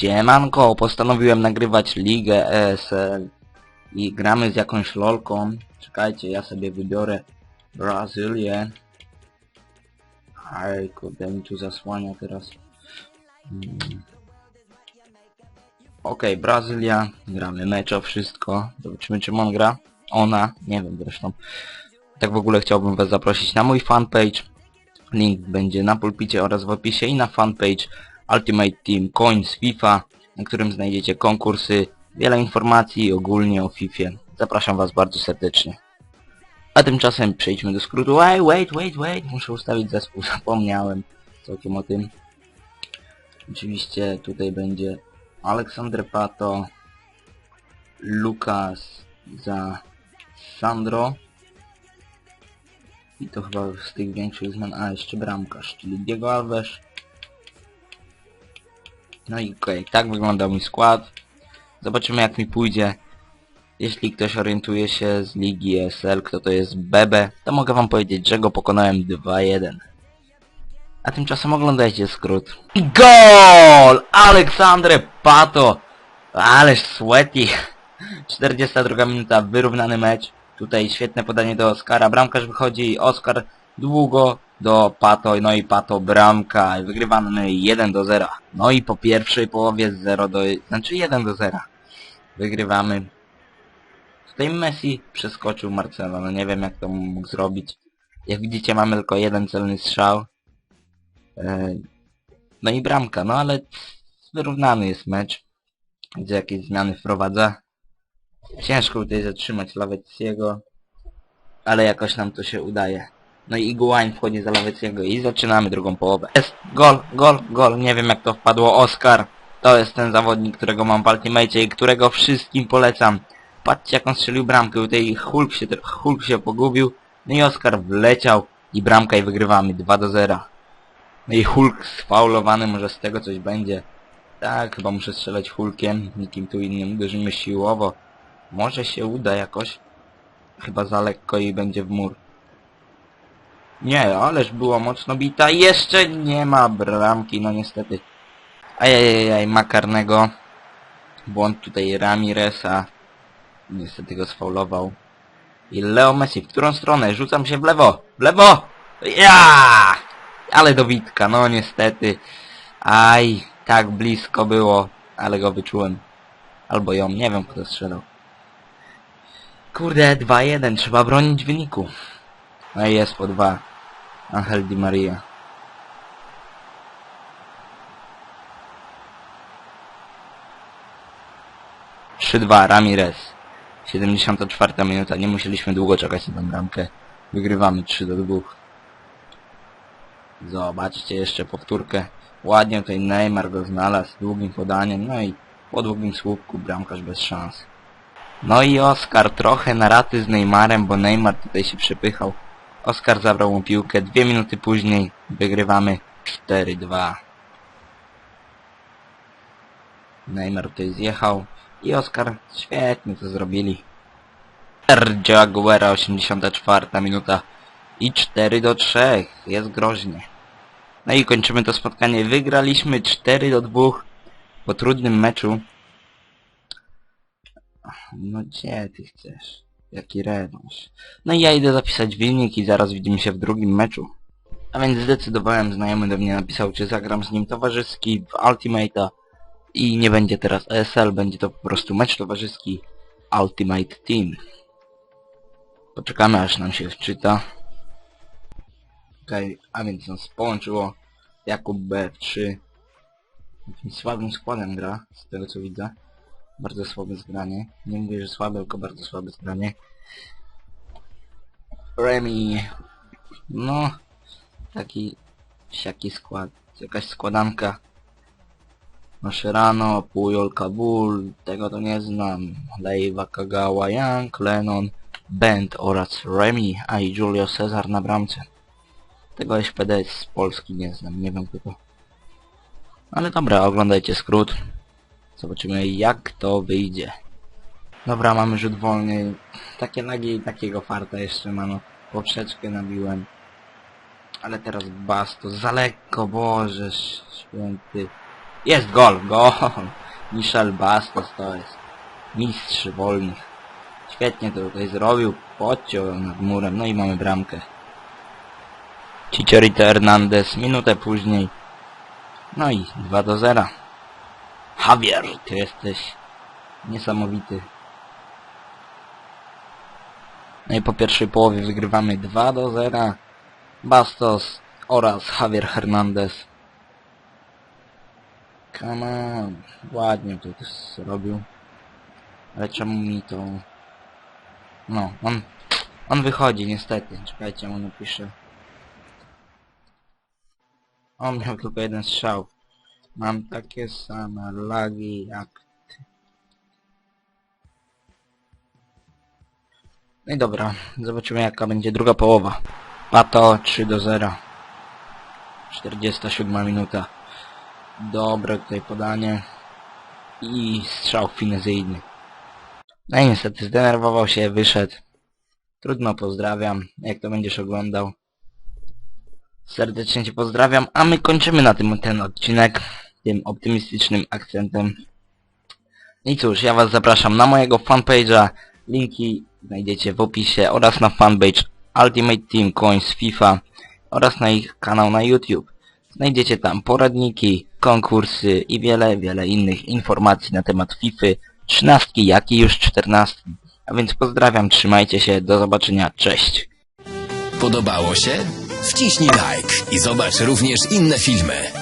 Siemanko, postanowiłem nagrywać ligę ESL i gramy z jakąś lolką. Czekajcie, ja sobie wybiorę Brazylię. Aj, kurde, mi tu zasłania teraz. Hmm. Okej, Brazylia, gramy mecz o wszystko. Zobaczymy czym on gra. Ona, nie wiem zresztą. Tak w ogóle chciałbym was zaprosić na mój fanpage. Link będzie na pulpicie oraz w opisie i na fanpage Ultimate Team Coins FIFA, na którym znajdziecie konkursy, wiele informacji ogólnie o FIFA. Zapraszam was bardzo serdecznie. A tymczasem przejdźmy do skrótu. Wait, wait, wait, wait. Muszę ustawić zespół, zapomniałem całkiem o tym. Oczywiście tutaj będzie Aleksander Pato, Lukas za Sandro i to chyba z tych większych zmian, a jeszcze bramkarz, czyli Diego Alves. No i okej, tak wygląda mój skład. Zobaczymy jak mi pójdzie. Jeśli ktoś orientuje się z ligi ESL, kto to jest Bebe, to mogę wam powiedzieć, że go pokonałem 2-1. A tymczasem oglądajcie skrót. I GOL! Aleksandre Pato! Ależ sweaty! 42 minuta, wyrównany mecz. Tutaj świetne podanie do Oskara. Bramkarz wychodzi, Oskar długo do Pato, no i Pato bramka. Wygrywamy 1 do 0. No i po pierwszej połowie 0 do... znaczy 1 do 0. Wygrywamy. Tutaj Messi przeskoczył Marcela, no nie wiem jak to mógł zrobić. Jak widzicie mamy tylko jeden celny strzał. E, No i bramka, no ale wyrównany jest mecz. Gdzie jakieś zmiany wprowadza. Ciężko tutaj zatrzymać Laweciego, ale jakoś nam to się udaje. No i Iguain wchodzi za Laweciego i zaczynamy drugą połowę. Jest gol, gol, gol. Nie wiem jak to wpadło. Oskar. To jest ten zawodnik, którego mam w Ultimate i którego wszystkim polecam. Patrzcie jak on strzelił bramkę. Tutaj Hulk się, Hulk się pogubił. No i Oskar wleciał i bramka i wygrywamy 2 do 0. No i Hulk sfaulowany, może z tego coś będzie. Tak, chyba muszę strzelać Hulkiem, nikim tu innym. Uderzymy siłowo. Może się uda jakoś. Chyba za lekko i będzie w mur. Nie, ależ było mocno bita. Jeszcze nie ma bramki, no niestety. Ajajajaj, ma karnego. Błąd tutaj Ramiresa. Niestety go sfaulował. I Leo Messi, w którą stronę? Rzucam się w lewo! W lewo! Ja! Ale do Witka, no niestety. Aj, tak blisko było, ale go wyczułem. Albo ją, nie wiem kto strzelał. Kurde, 2-1, trzeba bronić wyniku. No i jest po 2. Angel Di Maria. Trzy dwa, Ramirez. 74 minuta, nie musieliśmy długo czekać na tę bramkę. Wygrywamy 3 do 2. Zobaczcie jeszcze powtórkę. Ładnie tutaj Neymar go znalazł długim podaniem, no i po długim słupku bramkarz bez szans. No i Oskar trochę na raty z Neymarem, bo Neymar tutaj się przepychał. Oskar zabrał mu piłkę, dwie minuty później wygrywamy 4-2. Neymar tutaj zjechał i Oskar świetnie to zrobili. Sergio Aguera 84 minuta i 4 do 3. Jest groźnie. No i kończymy to spotkanie. Wygraliśmy 4 do 2 po trudnym meczu. No gdzie ty chcesz? Jaki rewanż? No i ja idę zapisać wynik i zaraz widzimy się w drugim meczu. A więc zdecydowałem, znajomy do mnie napisał, czy zagram z nim towarzyski w Ultimate'a i nie będzie teraz ESL, będzie to po prostu mecz towarzyski Ultimate Team. Poczekamy aż nam się wczyta. Okej, a więc nas połączyło Jakub B3. Jakimś słabym składem gra, z tego co widzę. Bardzo słabe zgranie. Nie mówię, że słabe, tylko bardzo słabe zgranie. Remy. No, taki siaki skład. Jakaś składanka. Mascherano, Puyol, Kabul, tego to nie znam. Leiva, Kagawa, Young, Lennon, Bent oraz Remy, a i Julio Cezar na bramce. Tego SPD z Polski nie znam, nie wiem kto to. Ale dobra, oglądajcie skrót. Zobaczymy jak to wyjdzie. Dobra, mamy rzut wolny. Takie lagi i takiego farta jeszcze mam. No, poprzeczkę nabiłem. Ale teraz bas, to za lekko, Boże święty. Jest gol, gol! Michel Bastos to jest mistrz wolnych. Świetnie to tutaj zrobił, podciął nad murem, no i mamy bramkę. Chicharito Hernandez, minutę później. No i 2 do 0. Javier, ty jesteś niesamowity. No i po pierwszej połowie wygrywamy 2 do 0. Bastos oraz Javier Hernandez. Come on. Ładnie to też zrobił. Ale czemu mi to... No, on... On wychodzi niestety. Czekajcie, mu napiszę. On miał tylko jeden strzał. Mam takie same lagi jak ty. No i dobra, zobaczymy jaka będzie druga połowa. Pato 3 do 0. 47 minuta. Dobre tutaj podanie. I strzał finezyjny. No i niestety zdenerwował się, wyszedł. Trudno, pozdrawiam. Jak to będziesz oglądał. Serdecznie Cię pozdrawiam, a my kończymy na tym ten odcinek tym optymistycznym akcentem. I cóż, ja Was zapraszam na mojego fanpage'a, linki znajdziecie w opisie oraz na fanpage Ultimate Team Coins FIFA oraz na ich kanał na YouTube. Znajdziecie tam poradniki, konkursy i wiele, wiele innych informacji na temat FIFA 13, jak i już 14. A więc pozdrawiam, trzymajcie się, do zobaczenia, cześć! Podobało się? Wciśnij like i zobacz również inne filmy.